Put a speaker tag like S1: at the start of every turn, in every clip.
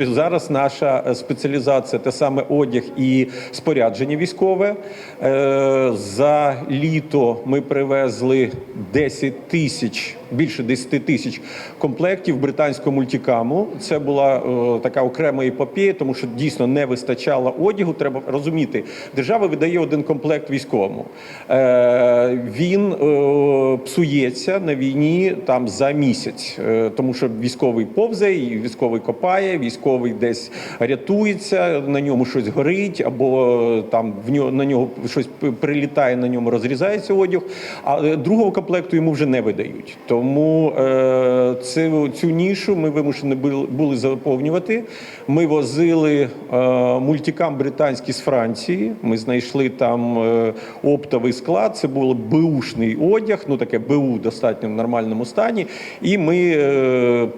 S1: Зараз наша е, спеціалізація те саме одяг і спорядження військове. Е, За літо ми привезли 10 тисяч, більше 10 тисяч комплектів британського мультикаму. Це була е, така окрема епопея, тому що дійсно не вистачало одягу. Треба розуміти, держава видає один комплект військовому. Е, Він е, псується на війні там за місяць, е, тому що військовий повзає, військовий копає, військовий десь рятується, на ньому щось горить, або е, там в нього на нього щось прилітає, на ньому розрізається одяг. А другого комплекту йому вже не видають. Тому е, цю, цю нішу ми вимушені були, заповнювати. Ми возили е, мультикам британський з Франції. Ми знайшли там е, оптовий склад. Це був беушний одяг, ну таке БУ достатньо в нормальному стані. І ми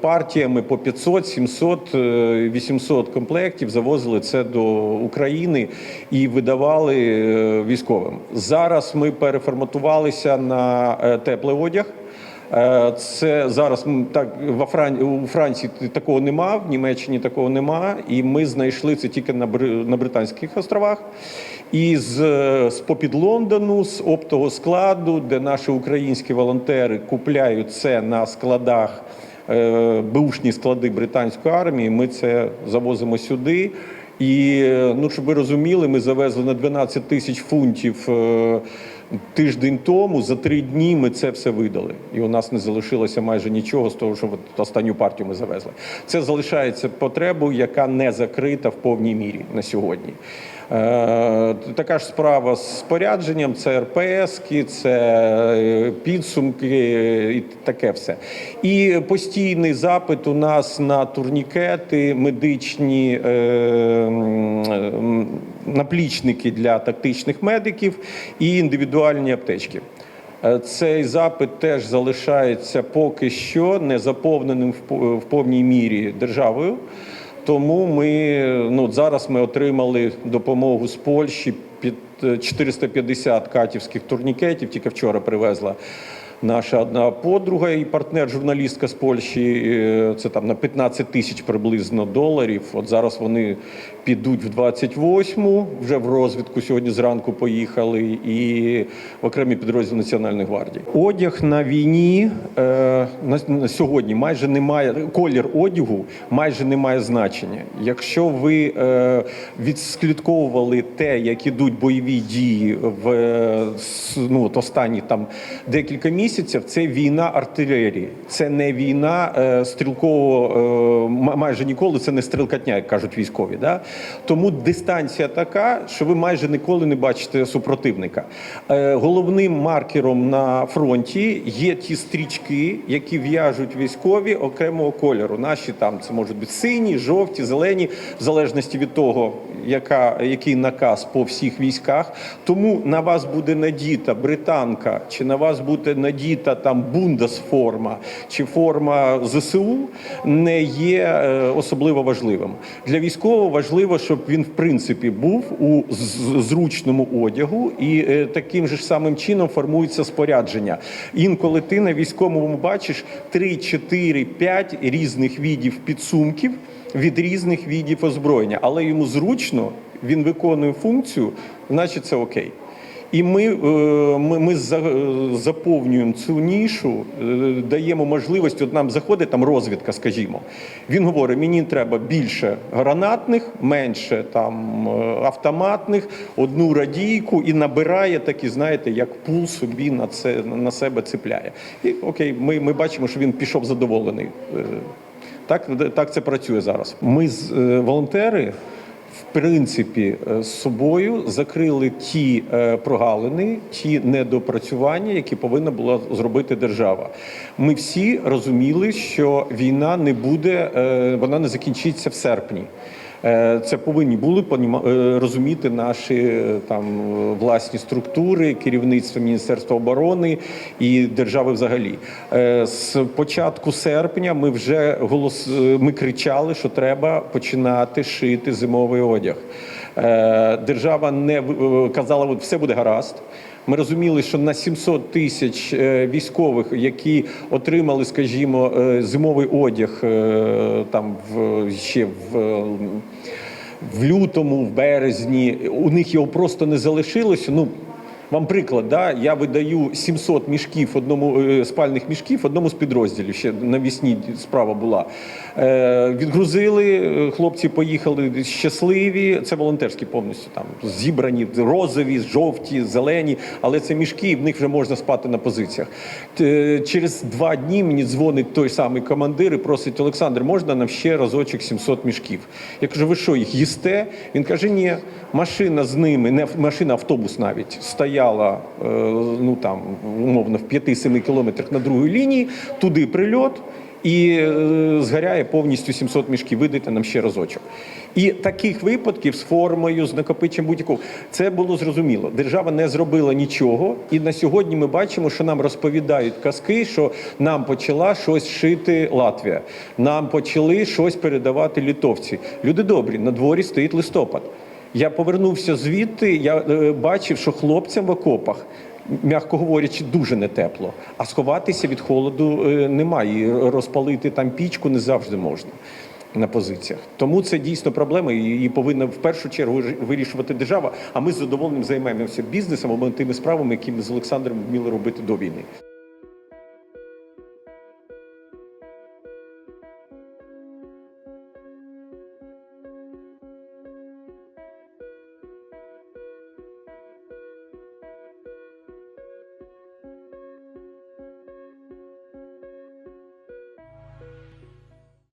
S1: партіями по 500, 700, е, 800 комплектів завозили це до України і видавали військовим. Зараз ми переформатувалися на теплий одяг. Е, Це зараз так во Фран... у Франції такого нема, в Німеччині такого нема, і ми знайшли це тільки на Бри- на Британських островах. І з, з попід Лондону, з оптового складу, де наші українські волонтери купляють це на складах, е, беушні склади британської армії. Ми це завозимо сюди. І е, ну, щоб ви розуміли, ми завезли на 12 тисяч фунтів е, тиждень тому. За три дні ми це все видали. І у нас не залишилося майже нічого з того, що от останню партію ми завезли. Це залишається потребою, яка не закрита в повній мірі на сьогодні. Е, Така ж справа з спорядженням, це РПС, це е, підсумки і таке все. І постійний запит у нас на турнікети, медичні е, м, наплічники для тактичних медиків і індивідуальні аптечки. Е, Цей запит теж залишається поки що не заповненим в повній мірі державою. Тому ми ну зараз ми отримали допомогу з Польщі під е, 450 катівських турнікетів. Тільки вчора привезла наша одна подруга і партнер, журналістка з Польщі. Е, Це там на 15 тисяч приблизно доларів. От зараз вони підуть в 28-му, вже в розвідку сьогодні зранку поїхали, і в окремі підрозділи Національної гвардії. Одяг на війні е, на, сьогодні майже немає колір одягу, майже не має значення. Якщо ви е, відслідковували те, як ідуть бойові дії в ну, от останні там декілька місяців, це війна артилерії, це не війна е, стрілкового е, майже ніколи. Це не стрілкатня, як кажуть військові. Да? Тому дистанція така, що ви майже ніколи не бачите супротивника. Е, головним маркером на фронті є ті стрічки, які в'яжуть військові окремого кольору. Наші там це можуть бути сині, жовті, зелені, в залежності від того, яка, який наказ по всіх військах. Тому на вас буде надіта британка, чи на вас буде надіта там бундесформа, чи форма ЗСУ, не є е, особливо важливим. Для військового важливо, щоб він в принципі був у зручному одягу, і е, таким же самим чином формується спорядження. Інколи ти на військовому бачиш 3, 4, 5 різних видів підсумків від різних видів озброєння, але йому зручно, він виконує функцію, значить це окей. І ми, е, ми, ми е, заповнюємо цю нішу, е, даємо можливість. От нам заходить там розвідка, скажімо. Він говорить: мені треба більше гранатних, менше там автоматних, одну радійку і набирає такі, знаєте, як пул собі на це на себе цепляє. І окей, ми, ми бачимо, що він пішов задоволений. Так, так це працює зараз. Ми з е, волонтери. В принципі, е, з собою закрили ті е, прогалини, ті недопрацювання, які повинна була зробити держава. Ми всі розуміли, що війна не буде, вона не закінчиться в серпні. Е, Це повинні були е, розуміти наші е, там власні структури, керівництво Міністерства оборони і держави взагалі. З початку серпня ми вже голос ми кричали, що треба починати шити зимовий одяг. Е, Держава не казала, от все буде гаразд. Ми розуміли, що на 700 тисяч е, військових, які отримали, скажімо, е, зимовий одяг там в ще в. в лютому, в березні, у них його просто не залишилося. Ну, вам приклад, да? я видаю 700 мішків одному е, спальних мішків одному з підрозділів. Ще навісні справа була. Е, відгрузили, е, хлопці поїхали щасливі. Це волонтерські повністю там зібрані розові, жовті, зелені, але це мішки, і в них вже можна спати на позиціях. Т- Через два дні мені дзвонить той самий командир і просить Олександр, можна нам ще разочок 700 мішків? Я кажу, ви що, їх їсте? Він каже, ні, машина з ними, не машина, автобус навіть стояла е, ну там умовно в 5-7 кілометрах на другій лінії, туди прильот. І е, згоряє повністю 700 мішків. Видайте нам ще разочок. І таких випадків з формою, з накопиченням будь-якого це було зрозуміло. Держава не зробила нічого, і на сьогодні ми бачимо, що нам розповідають казки, що нам почала щось шити Латвія, нам почали щось передавати літовці. Люди добрі, на дворі стоїть листопад. Я повернувся звідти. Я е, бачив, що хлопцям в окопах м'яко говорячи, дуже не тепло. А сховатися від холоду е, немає. І розпалити там пічку не завжди можна на позиціях. Тому це дійсно проблема, і її повинна в першу чергу вирішувати держава. А ми з задоволенням займаємося бізнесом або тими справами, які ми з Олександром вміли робити до війни.